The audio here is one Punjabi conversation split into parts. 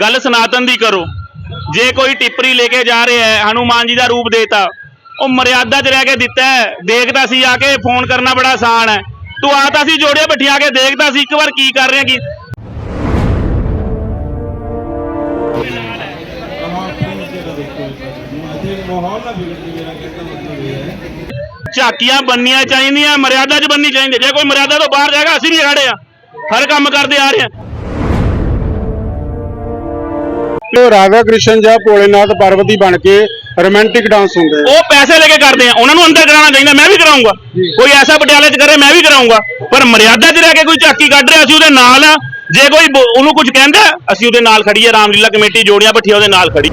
ਗੱਲ ਸਨਾਤਨ ਦੀ ਕਰੋ। ਜੇ ਕੋਈ ਟਿੱਪਰੀ ਲੈ ਕੇ ਜਾ ਰਿਹਾ ਹੈ, ਹਨੂਮਾਨ ਜੀ ਦਾ ਰੂਪ ਦੇਤਾ, ਉਹ ਮਰਿਆਦਾ 'ਚ ਰਹਿ ਕੇ ਦਿੱਤਾ ਹੈ। ਦੇਖਦਾ ਸੀ ਆ ਕੇ ਫੋਨ ਕਰਨਾ ਬੜਾ ਆਸਾਨ ਹੈ। ਤੂੰ ਆ ਤਾਂ ਸੀ ਜੋੜਿਆ ਬਿਠਾ ਕੇ ਦੇਖਦਾ ਸੀ, ਇੱਕ ਵਾਰ ਕੀ ਕਰ ਰਿਹਾ, ਕੀ ਝਾਕੀਆਂ ਬੰਨੀਆਂ ਚਾਹੀਦੀਆਂ, ਮਰਿਆਦਾ 'ਚ ਬੰਨੀ ਚਾਹੀਦੀ ਜੇ ਕੋਈ ਮਰਿਆਦਾ ਤੋਂ ਬਾਹਰ ਜਾਏਗਾ, ਅਸੀਂ ਵੀ ਖੜੇ ਆ ਹਰ ਕੰਮ ਕਰਦੇ ਆ ਰਹੇ ਆ ਉਹ ਰਾਧਾ ਕ੍ਰਿਸ਼ਨ ਜਾਂ ਭੋਲੇਨਾਥ ਪਾਰਵਤੀ ਬਣ ਕੇ ਰੋਮਾਂਟਿਕ ਡਾਂਸ ਹੁੰਦੇ ਆ। ਉਹ ਪੈਸੇ ਲੈ ਕੇ ਕਰਦੇ ਆ। ਉਹਨਾਂ ਨੂੰ ਅੰਦਰ ਕਰਾਉਣਾ ਚਾਹੀਦਾ ਮੈਂ ਵੀ ਕਰਾਉਂਗਾ ਕੋਈ ਐਸਾ ਪਟਿਆਲੇ 'ਚ ਕਰੇ ਮੈਂ ਵੀ ਕਰਾਉਂਗਾ ਪਰ ਮਰਿਆਦਾ 'ਚ ਰਹਿ ਕੇ ਕੋਈ ਝਾਕੀ ਕੱਢ ਰਿਹਾ ਅਸੀਂ ਉਹਦੇ ਨਾਲ ਆ। ਜੇ ਕੋਈ ਉਹਨੂੰ ਕੁਝ ਕਹਿੰਦਾ ਅਸੀਂ ਉਹਦੇ ਨਾਲ ਖੜੀਏ ਰਾਮਲੀਲਾ ਕਮੇਟੀ ਜੋੜੀਆਂ ਭੱਠੀਆਂ ਉਹਦੇ ਨਾਲ ਖੜੀ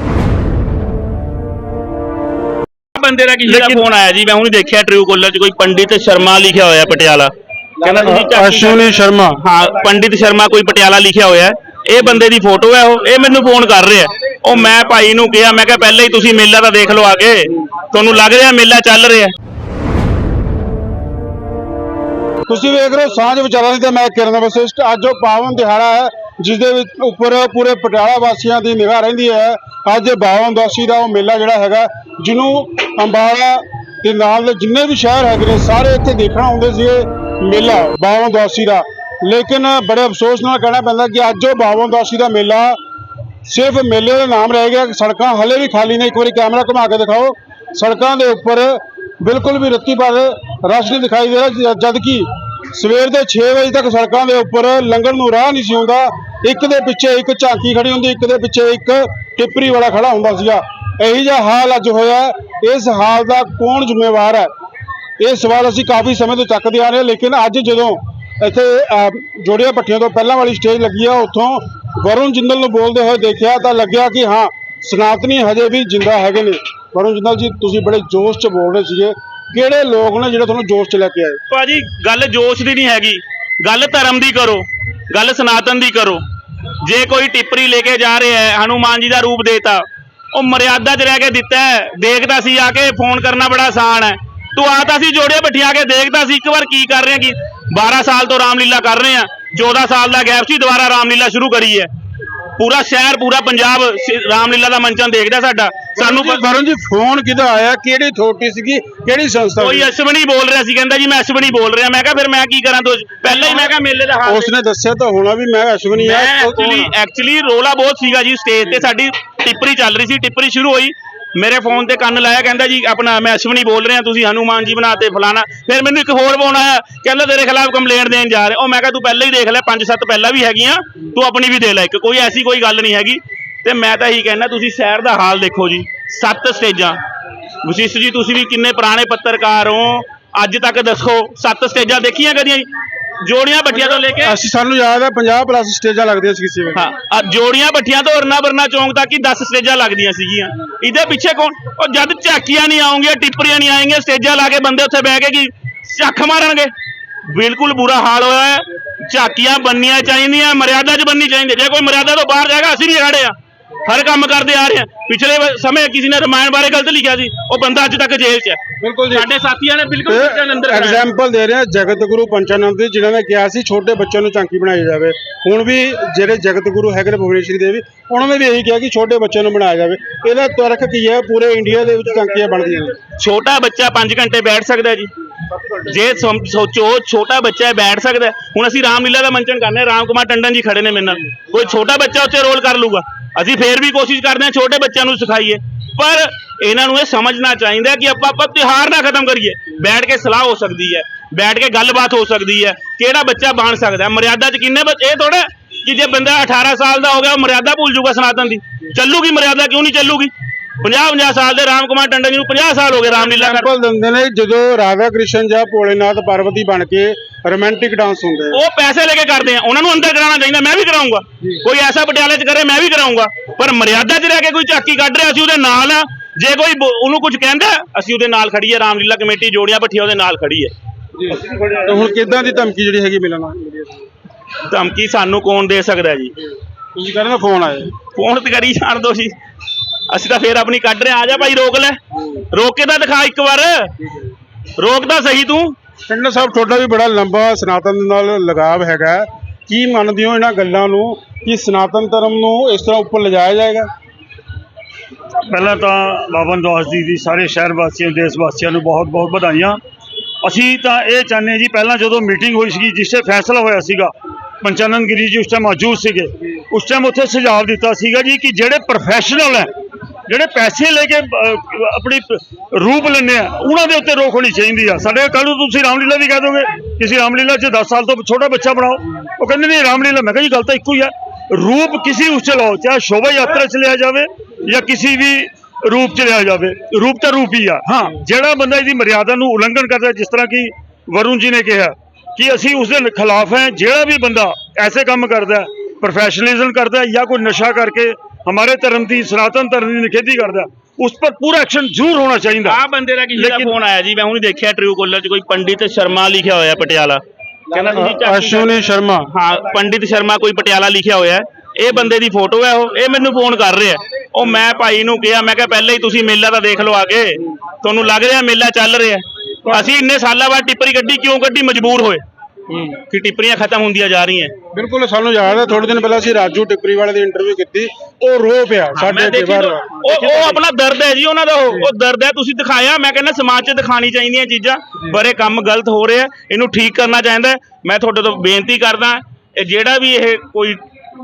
ਬੰਦੇ ਦਾ ਕਿਸੇ ਦਾ ਫੋਨ ਆਇਆ ਜੀ ਮੈਂ ਹੁਣ ਦੇਖਿਆ ਟਰੂ ਕੋਲਰ 'ਚ। ਕੋਈ ਪੰਡਿਤ ਸ਼ਰਮਾ ਲਿਖਿਆ ਹੋਇਆ ਪਟਿਆਲਾ। ਕਹਿੰਦਾ ਤੁਸੀਂ ਝਾਕੀ ਅਸ਼ਵਨੀ ਸ਼ਰਮਾ। ਹਾਂ ਪੰਡਿਤ ਸ਼ਰਮਾ ਕੋਈ ਪਟਿਆਲਾ ਲਿਖਿਆ ਹੋਇਆ ਹੈ। ਇਹ ਬੰਦੇ ਦੀ ਫੋਟੋ ਹੈ ਉਹ, ਇਹ ਮੈਨੂੰ ਫੋਨ ਕਰ ਰਿਹਾ। ਉਹ ਮੈਂ ਭਾਈ ਨੂੰ ਕਿਹਾ, ਮੈਂ ਕਿਹਾ ਪਹਿਲਾਂ ਹੀ ਤੁਸੀਂ ਮੇਲਾ ਤਾਂ ਦੇਖ ਲਓ ਆ ਕੇ ਤੁਹਾਨੂੰ ਲੱਗ ਰਿਹਾ ਮੇਲਾ ਚੱਲ ਰਿਹਾ? ਤੁਸੀਂ ਵੇਖ ਰਹੇ ਹੋ ਸਾਂਝ ਵਿਚਾਰਾਂ ਦੀ ਤੇ ਮੈਂ ਕਿਰਨ ਵਸਿਸ਼ਟ। ਅੱਜ ਉਹ ਪਾਵਨ ਦਿਹਾੜਾ ਹੈ, ਜਿਸ ਦੇ ਵਿੱਚ ਉੱਪਰ ਪੂਰੇ ਪਟਿਆਲਾ ਵਾਸੀਆਂ ਦੀ ਨਿਗਾਹ ਰਹਿੰਦੀ ਹੈ। ਅੱਜ ਬਾਵਨ ਦਾਸੀ ਦਾ ਉਹ ਮੇਲਾ ਜਿਹੜਾ ਹੈਗਾ, ਜਿਹਨੂੰ ਅੰਬਾਲਾ ਦੇ ਨਾਲ ਦੇ ਜਿੰਨੇ ਵੀ ਸ਼ਹਿਰ ਹੈਗੇ ਨੇ, ਸਾਰੇ ਇੱਥੇ ਦੇਖਣ ਆਉਂਦੇ ਸੀ ਇਹ ਮੇਲਾ, ਬਾਵਨ ਦਾਸੀ ਦਾ। ਲੇਕਿਨ ਬੜੇ ਅਫਸੋਸ ਨਾਲ ਕਹਿਣਾ ਪੈਂਦਾ ਕਿ ਅੱਜ ਉਹ ਬਾਵਨ ਦਾਸੀ ਦਾ ਮੇਲਾ ਸਿਰਫ ਮੇਲੇ ਦਾ ਨਾਮ ਰਹਿ ਗਿਆ ਸੜਕਾਂ ਹਲੇ ਵੀ ਖਾਲੀ ਨੇ। ਇੱਕ ਵਾਰੀ ਕੈਮਰਾ ਘੁਮਾ ਕੇ ਦਿਖਾਓ। ਸੜਕਾਂ ਦੇ ਉੱਪਰ ਬਿਲਕੁਲ ਵੀ ਰੱਤੀ ਪਰ ਰਸ਼ ਨਹੀਂ ਦਿਖਾਈ ਦੇ ਰਿਹਾ ਜਦ ਕਿ ਸਵੇਰ ਦੇ 6 ਵਜੇ ਤੱਕ ਸੜਕਾਂ ਦੇ ਉੱਪਰ ਲੰਘਣ ਨੂੰ ਰਾਹ ਨਹੀਂ ਸੀ ਹੁੰਦਾ ਇੱਕ ਦੇ ਪਿੱਛੇ ਇੱਕ ਝਾਂਕੀ ਖੜੀ ਹੁੰਦੀ ਇੱਕ ਦੇ ਪਿੱਛੇ ਇੱਕ ਟਿੱਪਰੀ ਵਾਲਾ ਖੜਾ ਹੁੰਦਾ ਸੀਗਾ। ਇਹੀ ਜਿਹਾ ਹਾਲ ਅੱਜ ਹੋਇਆ। ਇਸ ਹਾਲ ਦਾ ਕੌਣ ਜ਼ਿੰਮੇਵਾਰ ਹੈ? ਇਹ ਸਵਾਲ ਅਸੀਂ ਕਾਫੀ ਸਮੇਂ ਤੋਂ ਚੱਕਦੇ ਆ ਰਹੇ ਹਾਂ, ਲੇਕਿਨ ਅੱਜ ਜਦੋਂ ਇੱਥੇ ਜੋੜੀਆਂ ਭੱਠੀਆਂ ਤੋਂ ਪਹਿਲਾਂ ਵਾਲੀ ਸਟੇਜ ਲੱਗੀ ਆ, ਉੱਥੋਂ ਵਰੁਣ ਜਿੰਦਲ ਨੂੰ ਬੋਲਦੇ ਹੋਏ ਦੇਖਿਆ ਤਾਂ ਲੱਗਿਆ ਕਿ ਹਾਂ, ਸਨਾਤਨੀ ਹਜੇ ਵੀ ਜਿੰਦਾ ਹੈਗੇ ਨੇ। ਵਰੁਣ ਜਿੰਦਲ ਜੀ, ਤੁਸੀਂ ਬੜੇ ਜੋਸ਼ 'ਚ ਬੋਲ ਰਹੇ ਸੀਗੇ। ਕਿਹੜੇ ਲੋਕ ਨੇ ਜਿਹੜੇ ਤੁਹਾਨੂੰ ਜੋਸ਼ 'ਚ ਲੈ ਕੇ ਆਏ? ਭਾਜੀ, ਗੱਲ ਜੋਸ਼ ਦੀ ਨਹੀਂ ਹੈਗੀ। ਗੱਲ ਧਰਮ ਦੀ ਕਰੋ, ਗੱਲ ਸਨਾਤਨ ਦੀ ਕਰੋ। ਜੇ ਕੋਈ ਟਿੱਪਰੀ ਲੈ ਕੇ ਜਾ ਰਿਹਾ ਹੈ, ਹਨੂਮਾਨ ਜੀ ਦਾ ਰੂਪ ਦੇਤਾ, ਉਹ ਮਰਿਆਦਾ 'ਚ ਰਹਿ ਕੇ ਦਿੱਤਾ ਹੈ। ਦੇਖਦਾ ਸੀ ਆ ਕੇ, ਫੋਨ ਕਰਨਾ ਬੜਾ ਆਸਾਨ ਹੈ। ਤੂੰ ਆ ਆਤਾ ਸੀ ਜੋੜਿਆ ਬਿਠਾ ਕੇ ਦੇਖਦਾ ਸੀ, ਇੱਕ ਵਾਰ ਕੀ ਕਰ ਰਿਹਾ, ਕੀ 12 ਸਾਲ ਤੋਂ ਰਾਮਲੀਲਾ ਕਰ ਰਹੇ ਆ 14 ਸਾਲ ਦਾ ਗੈਪ ਸੀ ਦੁਬਾਰਾ ਰਾਮਲੀਲਾ ਸ਼ੁਰੂ ਕਰੀ ਹੈ। ਪੂਰਾ ਸ਼ਹਿਰ ਪੂਰਾ ਪੰਜਾਬ ਸ- ਰਾਮਲੀਲਾ ਦਾ ਮੰਚਨ ਦੇਖਦਾ ਸਾਡਾ। ਸਾਨੂੰ ਪ- ਵਰੁਣ ਜੀ ਫੋਨ ਕਿਹਦਾ ਆਇਆ? ਕਿਹੜੀ ਅਥਾਰਟੀ ਸੀਗੀ? ਕਿਹੜੀ ਸੰਸਥਾ ਕੋਈ? ਅਸ਼ਵਨੀ ਬੋਲ ਰਿਹਾ ਸੀ ਕਹਿੰਦਾ ਜੀ ਮੈਂ ਅਸ਼ਵਨੀ ਬੋਲ ਰਿਹਾ। ਮੈਂ ਕਿਹਾ ਫਿਰ ਮੈਂ ਕੀ ਕਰਾਂ ਤੋ ਪਹਿਲਾਂ ਹੀ ਮੈਂ ਕਿਹਾ ਮੇਲੇ ਦਾ ਹਾਲ ਉਸਨੇ ਦੱਸਿਆ ਤਾਂ ਹੋਣਾ ਵੀ ਮੈਂ ਅਸ਼ਵਨੀ ਆ ਮੈਂ ਉਹ ਕੌਣ ਐਕਚੁਅਲੀ ਆ? ਐਕਚੁਅਲੀ ਰੋਲਾ ਬਹੁਤ ਸੀਗਾ ਜੀ ਸਟੇਜ ਤੇ ਸਾਡੀ ਟਿੱਪਰੀ ਚੱਲ ਰਹੀ ਸੀ ਟਿੱਪਰੀ ਸ਼ੁਰੂ ਹੋਈ। ਮੇਰੇ ਫੋਨ ਤੇ ਕੰਨ ਲਾਇਆ, ਕਹਿੰਦਾ ਜੀ, ਆਪਣਾ ਮੈਂ ਅਸ਼ਵਨੀ ਬੋਲ ਰਿਹਾ, ਤੁਸੀਂ ਹਨੂਮਾਨ ਜੀ ਬਣਾਤੇ ਫਲਾਣਾ। ਫਿਰ ਮੈਨੂੰ ਇੱਕ ਹੋਰ ਫੋਨ ਆਇਆ, ਕਹਿੰਦਾ ਤੇਰੇ ਖਿਲਾਫ ਕੰਪਲੇਂਟ ਦੇਣ ਜਾ ਰਹੇ। ਉਹ ਮੈਂ ਕਿਹਾ, ਤੂੰ ਪਹਿਲਾਂ ਹੀ ਦੇਖ ਲੈ, ਪੰਜ ਸੱਤ ਪਹਿਲਾਂ ਵੀ ਹੈਗੀਆਂ, ਤੂੰ ਆਪਣੀ ਵੀ ਦੇ ਲੈ ਇੱਕ, ਕੋਈ ਐਸੀ ਕੋਈ ਗੱਲ ਨਹੀਂ ਹੈਗੀ। ਤੇ ਮੈਂ ਤਾਂ ਇਹੀ ਕਹਿੰਦਾ, ਤੁਸੀਂ ਸ਼ਹਿਰ ਦਾ ਹਾਲ ਦੇਖੋ ਜੀ, ਸੱਤ ਸਟੇਜਾਂ। ਵਸ਼ਿਸ਼ ਜੀ, ਤੁਸੀਂ ਵੀ ਕਿੰਨੇ ਪੁਰਾਣੇ ਪੱਤਰਕਾਰ ਹੋ ਅੱਜ ਤੱਕ ਦੱਸੋ ਸੱਤ ਸਟੇਜਾਂ ਦੇਖੀਆਂ ਕਦੀਆਂ ਜੀ? ਜੋੜੀਆਂ ਬੱਟੀਆਂ ਤੋਂ ਲੈ ਕੇ ਅਸੀਂ ਸਾਨੂੰ ਯਾਦ ਹੈ 50 ਪਲੱਸ ਸਟੇਜਾਂ ਲੱਗਦੀਆਂ ਸੀ ਕਿਸੇ ਵੇਲੇ। ਹਾਂ ਆ ਜੋੜੀਆਂ ਬੱਠੀਆਂ ਤੋਂ ਅਰਨਾ ਬਰਨਾ ਚੌਂਕ ਤੱਕ ਹੀ 10 ਸਟੇਜਾਂ ਲੱਗਦੀਆਂ ਸੀਗੀਆਂ। ਇਹਦੇ ਪਿੱਛੇ ਕੌਣ? ਉਹ ਜਦ ਝਾਕੀਆਂ ਨਹੀਂ ਆਉਂਗੀਆਂ ਟਿੱਪਰੀਆਂ ਨਹੀਂ ਆਏਂਗੀਆਂ ਸਟੇਜਾਂ ਲਾ ਕੇ ਬੰਦੇ ਉੱਥੇ ਬਹਿ ਕੇ ਕੀ ਝੱਖ ਮਾਰਨਗੇ? ਬਿਲਕੁਲ ਬੁਰਾ ਹਾਲ ਹੋਇਆ ਹੈ। ਝਾਕੀਆਂ ਬੰਨੀਆਂ ਚਾਹੀਦੀਆਂ ਮਰਿਆਦਾ 'ਚ ਬੰਨੀ ਚਾਹੀਦੀ ਜੇ ਕੋਈ ਮਰਿਆਦਾ ਤੋਂ ਬਾਹਰ ਜਾਏਗਾ ਅਸੀਂ ਵੀ ਖੜੇ ਆ ਹਰ ਕੰਮ ਕਰਦੇ ਆ ਰਹੇ ਆ। ਪਿਛਲੇ ਵ- ਸਮੇਂ ਕਿਸੇ ਨੇ ਰਮਾਇਣ ਬਾਰੇ ਗਲਤ ਲਿਖਿਆ ਸੀ ਉਹ ਬੰਦਾ ਅੱਜ ਤੱਕ ਜੇਲ੍ਹ 'ਚ ਹੈ। ਬਿਲਕੁਲ ਜੀ। ਸਾਡੇ ਸਾਥੀਆਂ ਨੇ ਬਿਲਕੁਲ ਸੱਚਾ ਅੰਦਰ ਕਰਾਇਆ। ਐਗਜ਼ਾਮਪਲ ਦੇ ਰਹੇ ਆ ਜਗਤ ਗੁਰੂ ਪੰਚਾਨੰਦ ਦੀ ਜਿਨ੍ਹਾਂ ਨੇ ਕਿਹਾ ਸੀ ਛੋਟੇ ਬੱਚਿਆਂ ਨੂੰ ਚਾਂਕੀ ਬਣਾਈ ਜਾਵੇ। ਹੁਣ ਵੀ ਜਿਹੜੇ ਜਗਤ ਗੁਰੂ ਹੈਗੇ ਨੇ ਭੁਵਨੇਸ਼ਵਰੀ ਦੇਵੀ ਉਹਨਾਂ ਨੇ ਵੀ ਇਹੀ ਕਿਹਾ ਕਿ ਛੋਟੇ ਬੱਚਿਆਂ ਨੂੰ ਬਣਾਇਆ ਜਾਵੇ। ਇਹਦਾ ਤਰਕ ਕੀ ਹੈ? ਪੂਰੇ ਇੰਡੀਆ ਦੇ ਵਿੱਚ ਚਾਂਕੀਆਂ ਬਣਦੀਆਂ ਨੇ। ਛੋਟਾ ਬੱਚਾ 5 ਘੰਟੇ ਬੈਠ ਸਕਦਾ ਹੈ ਜੀ। ਜੇ ਸਮ- ਸੋਚੋ ਛੋਟਾ ਬੱਚਾ ਹੈ, ਬੈਠ ਸਕਦਾ ਹੈ। ਹੁਣ ਅਸੀਂ ਰਾਮਲੀਲਾ ਦਾ ਮੰਚਨ ਕਰਨੇ ਆ। ਰਾਮ ਕੁਮਾਰ ਟੰਡਨ ਜੀ ਖੜੇ ਨੇ ਮੇਰੇ ਨਾਲ। ਕੋਈ ਛੋਟਾ ਬੱਚਾ ਉੱਥੇ ਰੋਲ ਕਰ ਲੂਗਾ ਅਸੀਂ ਫੇਰ ਵੀ ਕੋਸ਼ਿਸ਼ ਕਰਦੇ ਹਾਂ ਛੋਟੇ ਬੱਚਿਆਂ ਨੂੰ ਸਿਖਾਈਏ। ਪਰ ਇਹਨਾਂ ਨੂੰ ਇਹ ਸਮਝਣਾ ਚਾਹੀਦਾ ਕਿ ਆਪਾਂ ਆਪਾਂ ਤਿਉਹਾਰ ਨਾ ਖਤਮ ਕਰੀਏ। ਬੈਠ ਕੇ ਸਲਾਹ ਹੋ ਸਕਦੀ ਹੈ। ਬੈਠ ਕੇ ਗੱਲਬਾਤ ਹੋ ਸਕਦੀ ਹੈ। ਕਿਹੜਾ ਬੱਚਾ ਬਣ ਸਕਦਾ ਮਰਿਆਦਾ 'ਚ ਕਿੰਨੇ ਬੱਚੇ ਇਹ ਥੋੜਾ ਕਿ ਜੇ ਬੰਦਾ 18 ਸਾਲ ਦਾ ਹੋ ਗਿਆ, ਉਹ ਮਰਿਆਦਾ ਭੁੱਲ ਜੂਗਾ ਸਨਾਤਨ ਦੀ। ਚੱਲੂਗੀ ਮਰਿਆਦਾ, ਕਿਉਂ ਨਹੀਂ ਚੱਲੂਗੀ? 50 50 ਸਾਲ ਦੇ ਰਾਮ ਕੁਮਾਰ ਟੰਡਨ ਜੀ ਨੂੰ 50 ਸਾਲ ਹੋ ਗਏ ਰਾਮਲੀਲਾ ਕਰ ਐਗਜ਼ਾਮਪਲ ਦਿੰਦੇ ਨੇ ਜਦੋਂ ਰਾਧਾ ਕ੍ਰਿਸ਼ਨ ਜਾਂ ਭੋਲੇਨਾਥ ਪਾਰਵਤੀ ਬਣ ਕੇ ਰੋਮਾਂਟਿਕ ਡਾਂਸ ਹੁੰਦੇ ਆ। ਉਹ ਪੈਸੇ ਲੈ ਕੇ ਕਰਦੇ ਆ ਉਹਨਾਂ ਨੂੰ ਅੰਦਰ ਕਰਾਉਣਾ ਚਾਹੀਦਾ ਮੈਂ ਵੀ ਕਰਾਉਂਗਾ ਕੋਈ ਐਸਾ ਪਟਿਆਲੇ 'ਚ ਕਰੇ ਮੈਂ ਵੀ ਕਰਾਉਂਗਾ ਪਰ ਮਰਿਆਦਾ 'ਚ ਰਹਿ ਕੇ ਕੋਈ ਝਾਕੀ ਕੱਢ ਰਿਹਾ ਅਸੀਂ ਉਹਦੇ ਨਾਲ ਆ। ਜੇ ਕੋਈ ਬੋ- ਉਹਨੂੰ ਕੁਝ ਕਹਿੰਦਾ ਅਸੀਂ ਉਹਦੇ ਨਾਲ ਖੜੀਏ ਰਾਮਲੀਲਾ ਕਮੇਟੀ ਜੋੜੀਆਂ ਭੱਠੀਆਂ ਉਹਦੇ ਨਾਲ ਖੜੀ ਹੈ ਤੇ ਹੁਣ ਕਿੱਦਾਂ ਦੀ ਧਮਕੀ ਜਿਹੜੀ ਹੈਗੀ ਮਿਲਣਾ ਧਮਕੀ ਸਾਨੂੰ ਕੌਣ ਦੇ ਸਕਦਾ ਹੈ ਜੀ? ਤੁਸੀਂ ਕਹਿੰਦੇ ਫੋਨ ਆਏ ਫੋਨ ਤੇ ਕਰੀ ਜਾਣ ਦੋ ਜੀ। ਅਸੀਂ ਤਾਂ ਫੇਰ ਆਪਣੀ ਕੱਢ ਰਹੇ ਆ ਆ ਜਾ ਭਾਈ ਰੋਕ ਲੈ। ਰੋਕ ਕੇ ਤਾਂ ਦਿਖਾ ਇੱਕ ਵਾਰ। ਰੋਕ ਤਾਂ ਸਹੀ ਤੂੰ। ਪਿੰਡ ਸਾਹਿਬ ਤੁਹਾਡਾ ਵੀ ਬੜਾ ਲੰਬਾ ਸਨਾਤਨ ਦੇ ਨਾਲ ਲਗਾਵ ਹੈਗਾ। ਕੀ ਮੰਨਦੇ ਹੋ ਇਹਨਾਂ ਗੱਲਾਂ ਨੂੰ? ਕਿ ਸਨਾਤਨ ਧਰਮ ਨੂੰ ਇਸ ਤਰ੍ਹਾਂ ਉੱਪਰ ਲਿਜਾਇਆ ਜਾਏਗਾ? ਪਹਿਲਾਂ ਤਾਂ ਬਾਬਨ ਦਾਸ ਜੀ ਦੀ ਸਾਰੇ ਸ਼ਹਿਰ ਵਾਸੀਆਂ ਦੇਸ਼ ਵਾਸੀਆਂ ਨੂੰ ਬਹੁਤ ਬਹੁਤ ਵਧਾਈਆਂ। ਅਸੀਂ ਤਾਂ ਇਹ ਚਾਹੁੰਦੇ ਹਾਂ ਜੀ ਪਹਿਲਾਂ ਜਦੋਂ ਮੀਟਿੰਗ ਹੋਈ ਸੀਗੀ ਜਿਸ 'ਤੇ ਫੈਸਲਾ ਹੋਇਆ ਸੀਗਾ ਪੰਚਾਨਨ ਗਿਰੀ ਜੀ ਉਸ ਟਾਈਮ ਮੌਜੂਦ ਸੀਗੇ। ਉਸ ਟਾਈਮ ਉੱਥੇ ਸੁਝਾਅ ਦਿੱਤਾ ਸੀਗਾ ਜੀ ਕਿ ਜਿਹੜੇ ਪ੍ਰੋਫੈਸ਼ਨਲ ਹੈ ਜਿਹੜੇ ਪੈਸੇ ਲੈ ਕੇ ਆਪਣੀ ਰੂਪ ਲੈਂਦੇ ਆ, ਉਹਨਾਂ ਦੇ ਉੱਤੇ ਰੋਕ ਹੋਣੀ ਚਾਹੀਦੀ ਆ। ਸਾਡੇ ਕੱਲ ਨੂੰ ਤੁਸੀਂ ਰਾਮਲੀਲਾ ਵੀ ਕਹਿ ਦੋਗੇ, ਕਿਸੇ ਰਾਮਲੀਲਾ 'ਚ 10 ਸਾਲ ਤੋਂ ਛੋਟਾ ਬੱਚਾ ਬਣਾਓ। ਉਹ ਕਹਿੰਦੇ ਨਹੀਂ, ਰਾਮਲੀਲਾ, ਮੈਂ ਕਿਹਾ ਜੀ ਗੱਲ ਤਾਂ ਇੱਕੋ ਹੀ ਆ। ਰੂਪ ਕਿਸੇ ਉਸ 'ਚ ਲਾਓ, ਚਾਹੇ ਸ਼ੋਭਾ ਯਾਤਰਾ 'ਚ ਲਿਆ ਜਾਵੇ ਜਾਂ ਕਿਸੇ ਵੀ ਰੂਪ 'ਚ ਲਿਆ ਜਾਵੇ। ਰੂਪ ਤਾਂ ਰੂਪ ਹੀ ਆ। ਹਾਂ, ਜਿਹੜਾ ਬੰਦਾ ਇਹਦੀ ਮਰਿਆਦਾ ਨੂੰ ਉਲੰਘਣ ਕਰਦਾ, ਜਿਸ ਤਰ੍ਹਾਂ ਕਿ ਵਰੁਣ ਜੀ ਨੇ ਕਿਹਾ ਕਿ ਅਸੀਂ ਉਸ ਦੇ ਖਿਲਾਫ ਹੈ, ਜਿਹੜਾ ਵੀ ਬੰਦਾ ਐਸੇ ਕੰਮ ਕਰਦਾ ਪ੍ਰੋਫੈਸ਼ਨਲਿਜ਼ਮ ਕਰਦਾ ਜਾਂ ਕੋਈ ਨਸ਼ਾ ਕਰਕੇ ਹਮਾਰੇ ਧਰਮ ਦੀ ਸਨਾਤਨ ਧਰਮ ਦੀ ਨਿਖੇਧੀ ਕਰਦਾ ਹੈ, ਉਸ ਪਰ ਪੂਰਾ ਐਕਸ਼ਨ ਜ਼ਰੂਰ ਹੋਣਾ ਚਾਹੀਦਾ ਆ ਬੰਦੇ ਦਾ ਕਿਸੇ ਦਾ ਫੋਨ ਆਇਆ ਜੀ ਮੈਂ ਹੁਣੀ ਦੇਖਿਆ ਟਰੂ ਕਾਲਰ 'ਚ ਕੋਈ ਪੰਡਿਤ ਸ਼ਰਮਾ ਲਿਖਿਆ ਹੋਇਆ ਪਟਿਆਲਾ ਕਹਿੰਦਾ ਤੁਸੀਂ ਅਸ਼ਵਨੀ ਸ਼ਰਮਾ ਹਾਂ ਪੰਡਿਤ ਸ਼ਰਮਾ ਕੋਈ ਪਟਿਆਲਾ ਲਿਖਿਆ ਹੋਇਆ। ਇਹ ਬੰਦੇ ਦੀ ਫੋਟੋ ਹੈ ਉਹ ਇਹ ਮੈਨੂੰ ਫੋਨ ਕਰ ਰਿਹਾ ਉਹ ਮੈਂ ਭਾਈ ਨੂੰ ਕਿਹਾ ਮੈਂ ਕਿਹਾ ਪਹਿਲਾਂ ਹੀ ਤੁਸੀਂ ਮੇਲਾ ਤਾਂ ਦੇਖ ਲਓ ਆ ਕੇ ਤੁਹਾਨੂੰ ਲੱਗ ਰਿਹਾ ਮੇਲਾ ਚੱਲ ਰਿਹਾ। ਅਸੀਂ ਇੰਨੇ ਸਾਲਾਂ ਬਾਅਦ ਟਿੱਪਰੀ ਗੱਡੀ ਕਿਉਂ ਗੱਡੀ ਮਜਬੂਰ ਹੋਏ ਕਿ ਟਿੱਪਰੀਆਂ ਖਤਮ ਹੁੰਦੀਆਂ ਜਾ ਰਹੀਆਂ। ਬਿਲਕੁਲ ਸਾਨੂੰ ਯਾਦ ਹੈ ਥੋੜੇ ਦਿਨ ਪਹਿਲਾਂ ਅਸੀਂ ਰਾਜੂ ਟਿੱਪਰੀ ਵਾਲੇ ਦੀ ਇੰਟਰਵਿਊ ਕੀਤੀ ਉਹ ਰੋ ਪਿਆ ਸਾਡੇ ਅੱਗੇ ਬਾਹਰ। ਉਹ ਉਹ ਆਪਣਾ ਦਰਦ ਹੈ ਜੀ ਉਹਨਾਂ ਦਾ ਉਹ ਦਰਦ ਹੈ ਤੁਸੀਂ ਦਿਖਾਇਆ ਮੈਂ ਕਹਿੰਦਾ ਸਮਾਜ 'ਚ ਦਿਖਾਣੀ ਚਾਹੀਦੀਆਂ ਚੀਜ਼ਾਂ। ਪਰ ਇਹ ਕੰਮ ਗਲਤ ਹੋ ਰਿਹਾ ਇਹਨੂੰ ਠੀਕ ਕਰਨਾ ਚਾਹੀਦਾ। ਮੈਂ ਤੁਹਾਡੇ ਤੋਂ ਬੇਨਤੀ ਕਰਦਾ ਇਹ ਜਿਹੜਾ ਵੀ ਇਹ ਕੋਈ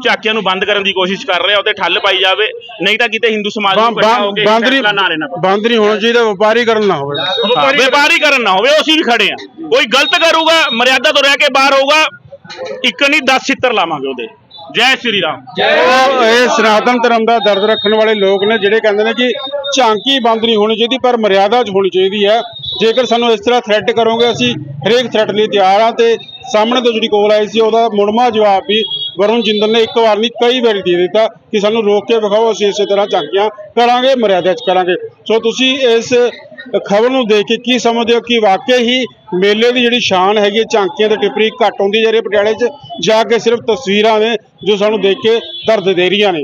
ਝਾਕੀਆਂ ਨੂੰ ਬੰਦ ਕਰਨ ਦੀ ਕੋਸ਼ਿਸ਼ ਕਰ ਰਿਹਾ ਉਹਤੇ ਠੱਲ ਪਾਈ ਜਾਵੇ ਨਹੀਂ ਤਾਂ ਕਿਤੇ ਹਿੰਦੂ ਸਮਾਜ ਨੂੰ ਇਕੱਠਾ ਹੋ ਕੇ ਬੰਦ ਫੈਸਲਾ ਨਾ ਲੈਣਾ ਨਹੀਂ ਬੰਦ ਨਹੀਂ ਹੋਣਾ ਚਾਹੀਦਾ ਵਪਾਰੀਕਰਨ ਨਾ ਹੋਵੇ। ਹਾਂ, ਵਪਾਰੀ ਕਰਨ ਨਾ ਹੋਵੇ ਉਹ ਅਸੀਂ ਵੀ ਖੜੇ ਆ ਕੋਈ ਗਲਤ ਕਰੂਗਾ ਮਰਿਆਦਾ ਤੋਂ ਰਹਿ ਕੇ ਬਾਹਰ ਹੋਊਗਾ ਇੱਕ ਨਹੀਂ 10 ਛਿੱਤਰ ਲਾਵਾਂਗੇ ਉਹਦੇ। ਜੈ ਸ਼੍ਰੀ ਰਾਮ। ਉਹ ਇਹ ਸਨਾਤਨ ਧਰਮ ਦਾ ਦਰਦ ਰੱਖਣ ਵਾਲੇ ਲੋਕ ਨੇ ਜਿਹੜੇ ਕਹਿੰਦੇ ਨੇ ਕਿ ਝਾਂਕੀ ਬੰਦ ਨਹੀਂ ਹੋਣੀ ਚਾਹੀਦੀ ਪਰ ਮਰਿਆਦਾ 'ਚ ਹੋਣੀ ਚਾਹੀਦੀ ਹੈ। ਜੇਕਰ ਸਾਨੂੰ ਇਸ ਤਰ੍ਹਾਂ ਥ੍ਰੈਟ ਕਰੋਗੇ ਅਸੀਂ ਹਰੇਕ ਥ੍ਰੈਟ ਲਈ ਤਿਆਰ ਹਾਂ ਤੇ ਸਾਹਮਣੇ ਤੋਂ ਜਿਹੜੀ ਕੋਲ ਆਈ ਸੀ ਉਹਦਾ ਮੁੜਮਾ ਜਵਾਬ ਵੀ ਵਰੁਣ ਜਿੰਦਲ ਨੇ ਇੱਕ ਵਾਰ ਨਹੀਂ ਕਈ ਵਾਰੀ ਦੇ ਦਿੱਤਾ ਕਿ ਸਾਨੂੰ ਰੋਕ ਕੇ ਵਿਖਾਓ ਅਸੀਂ ਇਸੇ ਤਰ੍ਹਾਂ ਝਾਂਕੀਆਂ ਕਰਾਂਗੇ ਮਰਿਆਦਾ 'ਚ ਕਰਾਂਗੇ। ਸੋ ਤੁਸੀਂ ਇਸ ਖਬਰ ਨੂੰ ਦੇਖ ਕੇ ਕੀ ਸਮਝਦੇ ਹੋ ਕਿ ਵਾਕਈ ਹੀ ਮੇਲੇ ਦੀ ਜਿਹੜੀ ਸ਼ਾਨ ਹੈਗੀ ਹੈ, ਝਾਂਕੀਆਂ ਤੇ ਟਿੱਪਰੀ ਘੱਟ ਹੁੰਦੀ ਜਾ ਰਹੀ ਹੈ ਪਟਿਆਲੇ 'ਚ ਜਾ ਕੇ ਸਿਰਫ ਤਸਵੀਰਾਂ ਨੇ ਜੋ ਸਾਨੂੰ ਦੇਖ ਕੇ ਦਰਦ ਦੇ ਰਹੀਆਂ ਨੇ।